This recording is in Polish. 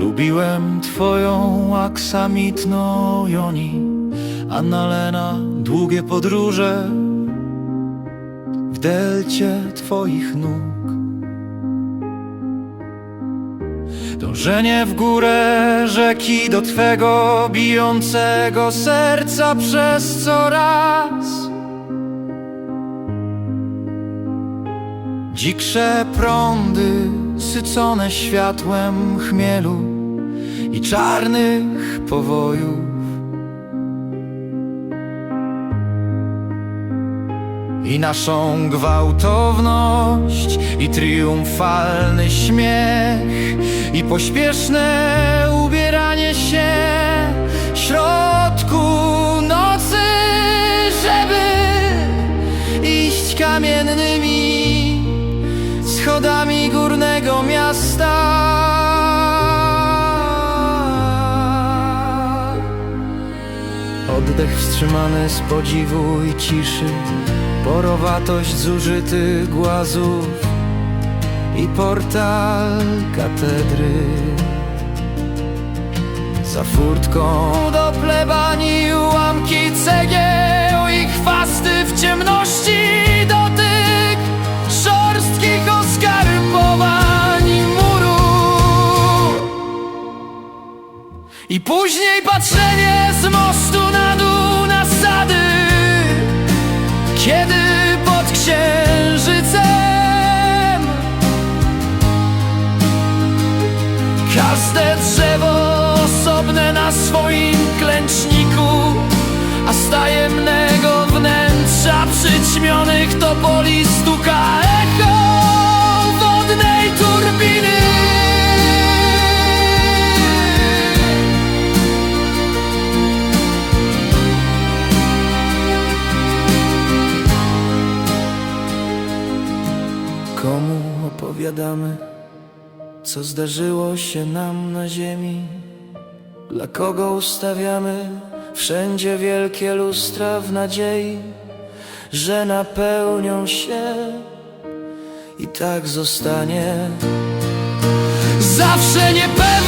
Lubiłem twoją aksamitną Joni Annalena, długie podróże. W delcie twoich nóg. Dążenie w górę rzeki do twego bijącego serca przez coraz Dziksze prądy sycone światłem chmielu i czarnych powojów. I naszą gwałtowność i triumfalny śmiech I pośpieszne Oddech wstrzymany z podziwu i ciszy Porowatość zużytych głazów I portal katedry. Za furtką do plebanii ułamki cegieł I chwasty w ciemności dotyk Szorstkich oskarpowań muru. I później patrzenie z mostu swoim klęczniku A z tajemnego wnętrza przyćmionych topoli stuka echo wodnej turbiny Komu opowiadamy, co zdarzyło się nam na ziemi? Dla kogo ustawiamy wszędzie wielkie lustra w nadziei, że napełnią się i tak zostanie? Zawsze niepewni,